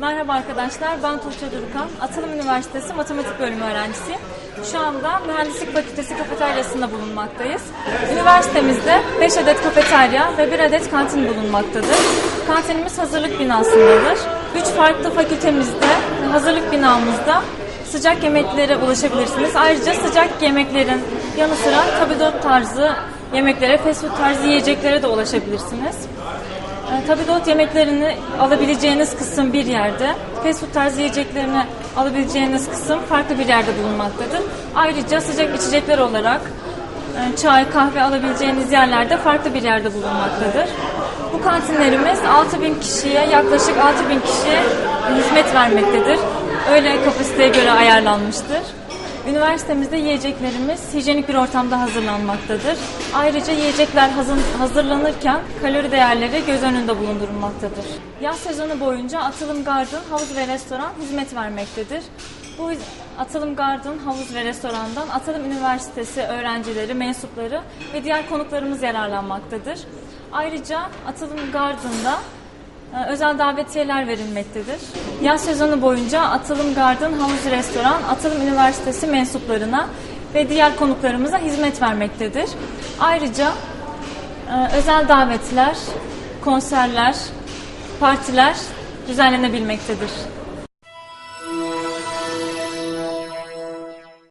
Merhaba arkadaşlar, ben Tuğçe Durukan. Atılım Üniversitesi Matematik Bölümü öğrencisiyim. Şu anda Mühendislik Fakültesi kafeteryasında bulunmaktayız. Üniversitemizde 5 adet kafeterya ve 1 adet kantin bulunmaktadır. Kantinimiz hazırlık binasındadır. 3 farklı fakültemizde hazırlık binamızda sıcak yemeklere ulaşabilirsiniz. Ayrıca sıcak yemeklerin yanı sıra tabldot tarzı yemeklere, fast food tarzı yiyeceklere de ulaşabilirsiniz. Tabldot yemeklerini alabileceğiniz kısım bir yerde, fast food tarzı yiyeceklerini alabileceğiniz kısım farklı bir yerde bulunmaktadır. Ayrıca sıcak içecekler olarak e, çay, kahve alabileceğiniz yerlerde farklı bir yerde bulunmaktadır. Bu kantinlerimiz 6000 kişiye, yaklaşık 6000 kişiye hizmet vermektedir. Öyle kapasiteye göre ayarlanmıştır. Üniversitemizde yiyeceklerimiz hijyenik bir ortamda hazırlanmaktadır. Ayrıca yiyecekler hazır- hazırlanırken kalori değerleri göz önünde bulundurulmaktadır. Yaz sezonu boyunca Atılım Garden Havuz ve Restoran hizmet vermektedir. Bu Atılım Garden Havuz ve Restoran'dan Atılım Üniversitesi öğrencileri, mensupları ve diğer konuklarımız yararlanmaktadır. Ayrıca Atılım Garden'da özel davetiyeler verilmektedir. Yaz sezonu boyunca Atılım Garden Havuz Restoran, Atılım Üniversitesi mensuplarına ve diğer konuklarımıza hizmet vermektedir. Ayrıca e, özel davetler, konserler, partiler düzenlenebilmektedir.